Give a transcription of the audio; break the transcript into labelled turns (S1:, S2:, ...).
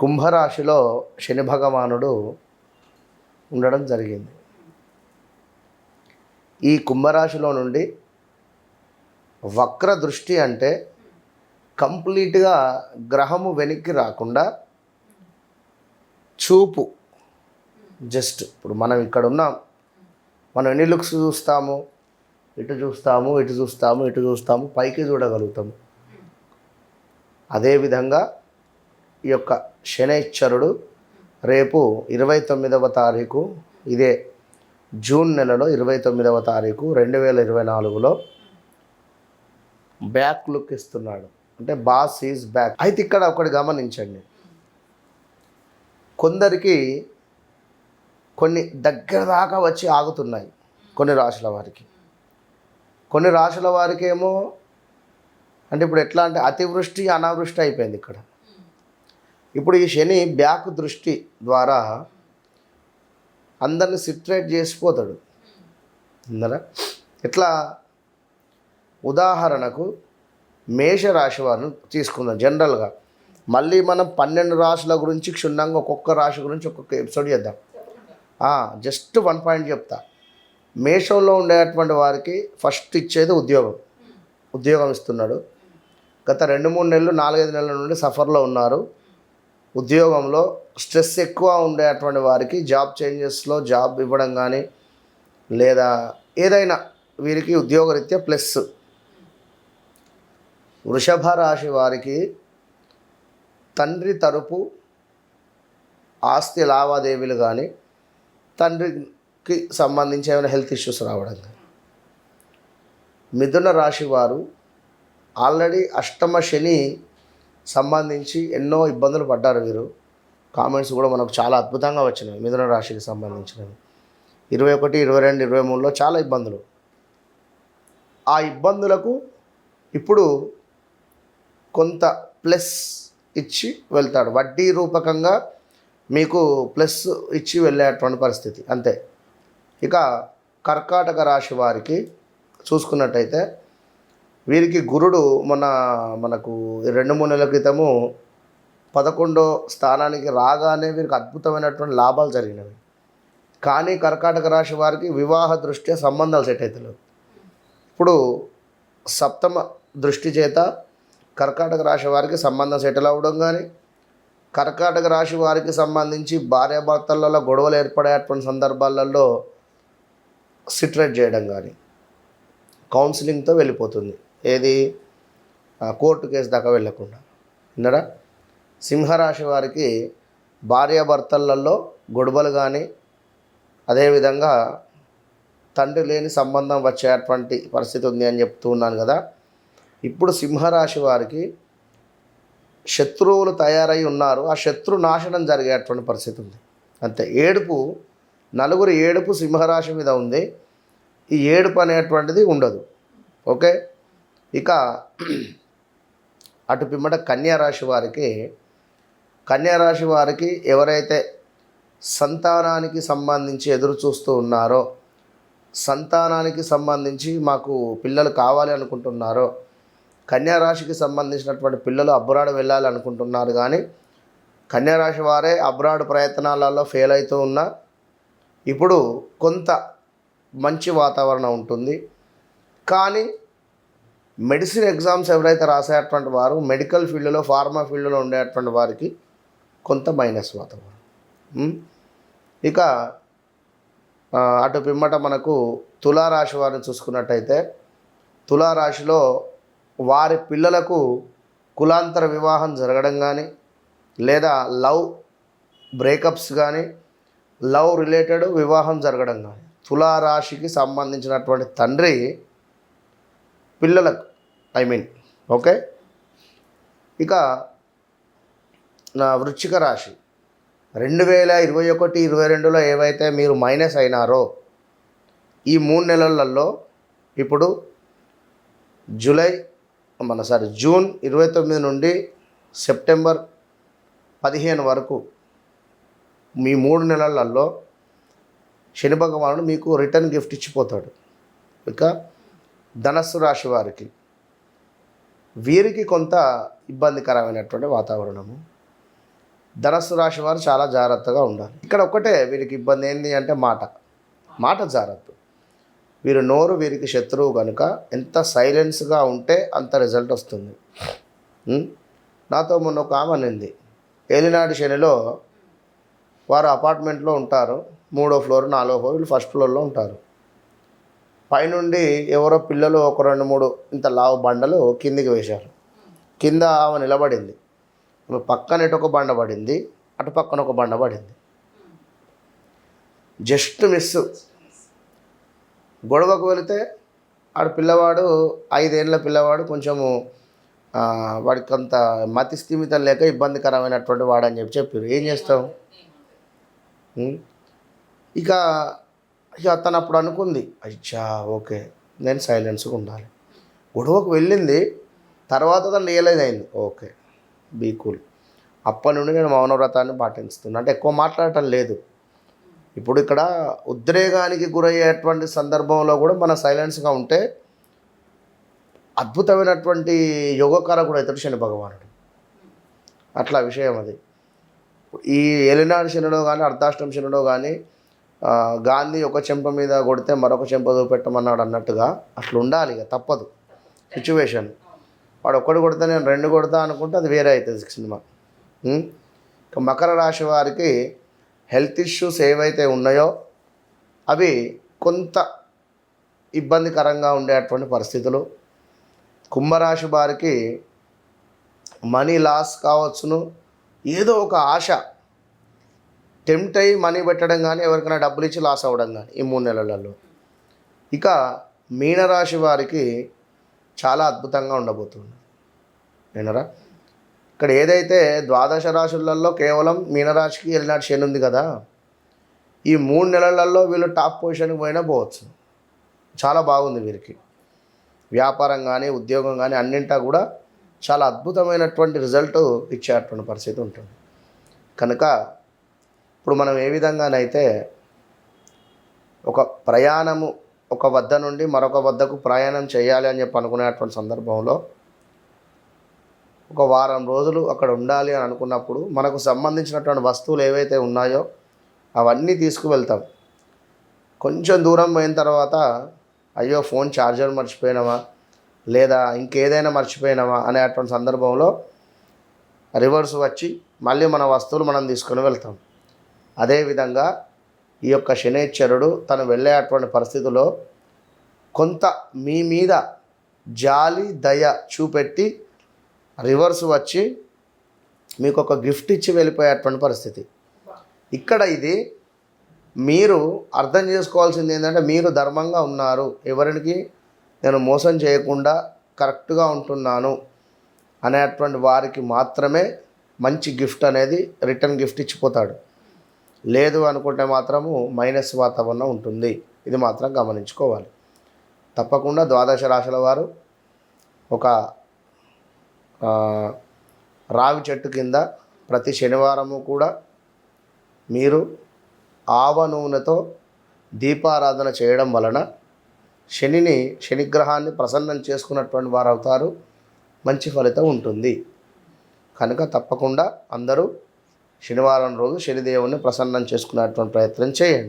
S1: కుంభరాశిలో శని భగవానుడు ఉండడం జరిగింది. ఈ కుంభరాశిలో నుండి వక్ర దృష్టి అంటే కంప్లీట్గా గ్రహము వెనక్కి రాకుండా చూపు. జస్ట్ ఇప్పుడు మనం ఇక్కడ ఉన్నాం. మనం ఎన్ని లుక్స్ చూస్తాము? ఇటు చూస్తాము ఇటు చూస్తాము ఇటు చూస్తాము పైకి చూడగలుగుతాము. అదేవిధంగా ఈ యొక్క శనైశ్వరుడు రేపు ఇరవై తొమ్మిదవ తారీఖు ఇదే జూన్ నెలలో ఇరవై తొమ్మిదవ తారీఖు రెండు వేల ఇరవై నాలుగులో బ్యాక్ లుక్ ఇస్తున్నాడు. అంటే బాస్ ఈజ్ బ్యాక్. అయితే ఇక్కడ ఒకటి గమనించండి. కొందరికి కొన్ని దగ్గర దాకా వచ్చి ఆగుతున్నాయి కొన్ని రాశుల వారికి. కొన్ని రాశుల వారికి ఏమో అంటే ఇప్పుడు ఎట్లా అంటే అతివృష్టి అనావృష్టి అయిపోయింది ఇక్కడ. ఇప్పుడు ఈ శని బ్యాక్ దృష్టి ద్వారా అందరిని సిట్రేట్ చేసిపోతాడు. అందరా? ఇట్లా ఉదాహరణకు మేషరాశి వారిని తీసుకుందాం జనరల్గా. మళ్ళీ మనం పన్నెండు రాశుల గురించి క్షుణ్ణంగా ఒక్కొక్క రాశి గురించి ఒక్కొక్క ఎపిసోడ్ చేద్దాం. జస్ట్ వన్ పాయింట్ చెప్తా. మేషంలో ఉండేటువంటి వారికి ఫస్ట్ ఇచ్చేది ఉద్యోగం. ఉద్యోగం ఇస్తున్నాడు. గత రెండు మూడు నెలలు నాలుగైదు నెలల నుండి సఫర్లో ఉన్నారు. ఉద్యోగంలో స్ట్రెస్ ఎక్కువ ఉండేటువంటి వారికి జాబ్ చేంజెస్లో జాబ్ ఇవ్వడం కానీ లేదా ఏదైనా వీరికి ఉద్యోగరీత్యా ప్లస్. వృషభ రాశి వారికి తండ్రి తరపు ఆస్తి లావాదేవీలు కానీ తండ్రికి సంబంధించి ఏమైనా హెల్త్ ఇష్యూస్ రావడం కానీ. మిథున రాశి వారు ఆల్రెడీ అష్టమ శని సంబంధించి ఎన్నో ఇబ్బందులు పడ్డారు వీరు. కామెంట్స్ కూడా మనకు చాలా అద్భుతంగా వచ్చినాయి. మిథున రాశికి సంబంధించినవి. ఇరవై ఒకటి ఇరవై రెండు ఇరవై మూడులో చాలా ఇబ్బందులు. ఆ ఇబ్బందులకు ఇప్పుడు కొంత ప్లస్ ఇచ్చి వెళ్తాడు. వడ్డీ రూపకంగా మీకు ప్లస్ ఇచ్చి వెళ్ళేటువంటి పరిస్థితి. అంతే. ఇక కర్కాటక రాశి వారికి చూసుకున్నట్టయితే వీరికి గురుడు మొన్న మనకు రెండు మూడు నెలల క్రితము పదకొండో స్థానానికి రాగానే వీరికి అద్భుతమైనటువంటి లాభాలు జరిగినవి. కానీ కర్కాటక రాశి వారికి వివాహ దృష్ట్యా సంబంధాలు సెట్ అవుతలేవు ఇప్పుడు సప్తమ దృష్టి చేత కర్కాటక రాశి వారికి సంబంధం సెటిల్ అవ్వడం కానీ కర్కాటక రాశి వారికి సంబంధించి భార్యాభర్తలలో గొడవలు ఏర్పడేటువంటి సందర్భాలలో సిట్రేట్ చేయడం కానీ కౌన్సిలింగ్తో వెళ్ళిపోతుంది. ఏది? కోర్టు కేసు దాకా వెళ్ళకుండా. విన్నరా? సింహరాశి వారికి భార్యాభర్తలలో గొడవలు కానీ అదేవిధంగా తండ్రి లేని సంబంధం వచ్చేటువంటి పరిస్థితి ఉంది అని చెప్తూ ఉన్నాను కదా. ఇప్పుడు సింహరాశి వారికి శత్రువులు తయారై ఉన్నారు. ఆ శత్రు నాశనం జరిగేటువంటి పరిస్థితి ఉంది. అంతే. ఏడుపు నలుగురు ఏడుపు సింహరాశి మీద ఉంది. ఈ ఏడుపు అనేటువంటిది ఉండదు. ఓకే? ఇక అటు పిమ్మట కన్యారాశి వారికి కన్యారాశి వారికి ఎవరైతే సంతానానికి సంబంధించి ఎదురు చూస్తూ ఉన్నారో సంతానానికి సంబంధించి మాకు పిల్లలు కావాలి అనుకుంటున్నారో కన్యారాశికి సంబంధించినటువంటి పిల్లలు అబ్రాడ్ వెళ్ళాలి అనుకుంటున్నారు కానీ కన్యారాశి వారే అబ్రాడ్ ప్రయత్నాలలో ఫెయిల్ అవుతూ ఉన్నా ఇప్పుడు కొంత మంచి వాతావరణం ఉంటుంది. కానీ మెడిసిన్ ఎగ్జామ్స్ ఎవరైతే రాసేటువంటి వారు మెడికల్ ఫీల్డ్లో ఫార్మా ఫీల్డ్లో ఉండేటువంటి వారికి కొంత మైనస్ వాతావరణం. ఇక అటు పిమ్మట మనకు తులారాశి వారిని చూసుకున్నట్టయితే తులారాశిలో వారి పిల్లలకు కులాంతర వివాహం జరగడం కానీ లేదా లవ్ బ్రేకప్స్ కానీ లవ్ రిలేటెడ్ వివాహం జరగడం కానీ తులారాశికి సంబంధించినటువంటి తండ్రి పిల్లలకు ఐ మీన్ ఓకే? ఇక నా వృశ్చిక రాశి. రెండు వేల ఇరవై ఒకటి ఇరవై రెండులో ఏవైతే మీరు మైనస్ అయినారో ఈ మూడు నెలలలో ఇప్పుడు జూలై మన సారీ జూన్ ఇరవై తొమ్మిది నుండి సెప్టెంబర్ పదిహేను వరకు మీ మూడు నెలలలో శని భగవానుడు మీకు రిటర్న్ గిఫ్ట్ ఇచ్చిపోతాడు. ఇక ధనస్సు రాశి వారికి. వీరికి కొంత ఇబ్బందికరమైనటువంటి వాతావరణము. ధనస్సు రాశి వారు చాలా జాగ్రత్తగా ఉండాలి. ఇక్కడ ఒక్కటే వీరికి ఇబ్బంది ఏంటి అంటే మాట. మాట జాగ్రత్త. వీరు నోరు వీరికి శత్రువు కనుక ఎంత సైలెన్స్గా ఉంటే అంత రిజల్ట్ వస్తుంది. నాతో మొన్న ఒక ఆమె అనింది. ఏలినాడు శనిలో వారు అపార్ట్మెంట్లో ఉంటారు. మూడో ఫ్లోర్ నాలుగో ఫ్లోర్ వీళ్ళు ఫస్ట్ ఫ్లోర్లో ఉంటారు. పైనుండి ఎవరో పిల్లలు ఒక రెండు మూడు ఇంత లావు బండలు కిందికి వేశారు. కింద ఆమె నిలబడింది. ఆమె పక్కన ఇటు ఒక బండ పడింది అటు పక్కన ఒక బండ పడింది. Just miss. గొడవకు వెళితే ఆడు పిల్లవాడు ఐదేళ్ళ పిల్లవాడు కొంచెము వాడికి అంత మతి స్థిమితం లేక ఇబ్బందికరమైనటువంటి వాడని చెప్పి చెప్పారు ఏం చేస్తావు? ఉం? ఇక ఇక తను అప్పుడు అనుకుంది. అచ్చా ఓకే నేను సైలెన్స్గా ఉండాలి. గొడవకు వెళ్ళింది. తర్వాత తను రియలైజ్ అయింది. Okay be cool. అప్పటి నుండి నేను మౌనవ్రతాన్ని పాటిస్తున్నాను అంటే ఎక్కువ మాట్లాడటం లేదు. ఇప్పుడు ఇక్కడ ఉద్రేగానికి గురయ్యేటువంటి సందర్భంలో కూడా మన సైలెన్స్గా ఉంటే అద్భుతమైనటువంటి యోగకారకుడు అవుతాడు శని భగవానుడు. అట్లా విషయం అది. ఈ ఏలినాడు శనుడో కానీ అర్ధాష్టం శనుడో కానీ గాంధీ ఒక చెంప మీద కొడితే మరొక చెంప చూపెట్టమన్నాడు అన్నట్టుగా అట్లా ఉండాలి ఇక తప్పదు. సిచ్యువేషన్ వాడు ఒక్కడు కొడితే నేను రెండు కొడతా అనుకుంటే అది వేరే అవుతుంది సినిమా. ఇక మకర రాశి వారికి హెల్త్ ఇష్యూస్ ఏవైతే ఉన్నాయో అవి కొంత ఇబ్బందికరంగా ఉండేటువంటి పరిస్థితులు. కుంభరాశి వారికి మనీ లాస్ కావచ్చును. ఏదో ఒక ఆశ టెంప్ట్ అయ్యి మనీ పెట్టడం కానీ ఎవరికైనా డబ్బులు ఇచ్చి లాస్ అవ్వడం కానీ ఈ మూడు నెలలలో. ఇక మీనరాశి వారికి చాలా అద్భుతంగా ఉండబోతుంది. వినరా ఇక్కడ ఏదైతే ద్వాదశ రాశులలో కేవలం మీనరాశికి వెళ్ళినట్టు శని ఉంది కదా ఈ మూడు నెలలలో వీళ్ళు టాప్ పొజిషన్కి పోయినా పోవచ్చు. చాలా బాగుంది వీరికి. వ్యాపారం కానీ ఉద్యోగం కానీ అన్నింటా కూడా చాలా అద్భుతమైనటువంటి రిజల్ట్ ఇచ్చేటువంటి పరిస్థితి ఉంటుంది. కనుక ఇప్పుడు మనం ఏ విధంగానైతే ఒక ప్రయాణము ఒక వద్ద నుండి మరొక వద్దకు ప్రయాణం చేయాలి అని చెప్పి అనుకునేటువంటి సందర్భంలో ఒక వారం రోజులు అక్కడ ఉండాలి అని అనుకున్నప్పుడు మనకు సంబంధించినటువంటి వస్తువులు ఏవైతే ఉన్నాయో అవన్నీ తీసుకువెళ్తాం. కొంచెం దూరం పోయిన తర్వాత అయ్యో ఫోన్ ఛార్జర్ మర్చిపోయినామా లేదా ఇంకేదైనా మర్చిపోయినామా అనేటువంటి సందర్భంలో రివర్స్ వచ్చి మళ్ళీ మన వస్తువులు మనం తీసుకొని వెళ్తాం. అదేవిధంగా ఈ యొక్క శనేశ్వరుడు తను వెళ్ళేటువంటి పరిస్థితిలో కొంత మీ మీద జాలి దయ చూపెట్టి రివర్స్ వచ్చి మీకు ఒక గిఫ్ట్ ఇచ్చి వెళ్ళిపోయేటువంటి పరిస్థితి. ఇక్కడ ఇది మీరు అర్థం చేసుకోవాల్సింది ఏంటంటే మీరు ధర్మంగా ఉన్నారు. ఎవరికి నేను మోసం చేయకుండా కరెక్ట్గా ఉంటున్నాను అనేటువంటి వారికి మాత్రమే మంచి గిఫ్ట్ అనేది రిటర్న్ గిఫ్ట్ ఇచ్చిపోతాడు. లేదు అనుకుంటే మాత్రము మైనస్ వాతావరణం ఉంటుంది. ఇది మాత్రం గమనించుకోవాలి. తప్పకుండా ద్వాదశ రాశుల వారు ఒక రావి చెట్టు కింద ప్రతి శనివారము కూడా మీరు ఆవ నూనెతో దీపారాధన చేయడం వలన శనిని శనిగ్రహాన్ని ప్రసన్నం చేసుకున్నటువంటి వారు అవుతారు మంచి ఫలితం ఉంటుంది. కనుక తప్పకుండా అందరూ శనివారం రోజు శనిదేవుని ప్రసన్నం చేసుకునేటువంటి ప్రయత్నం చేయండి.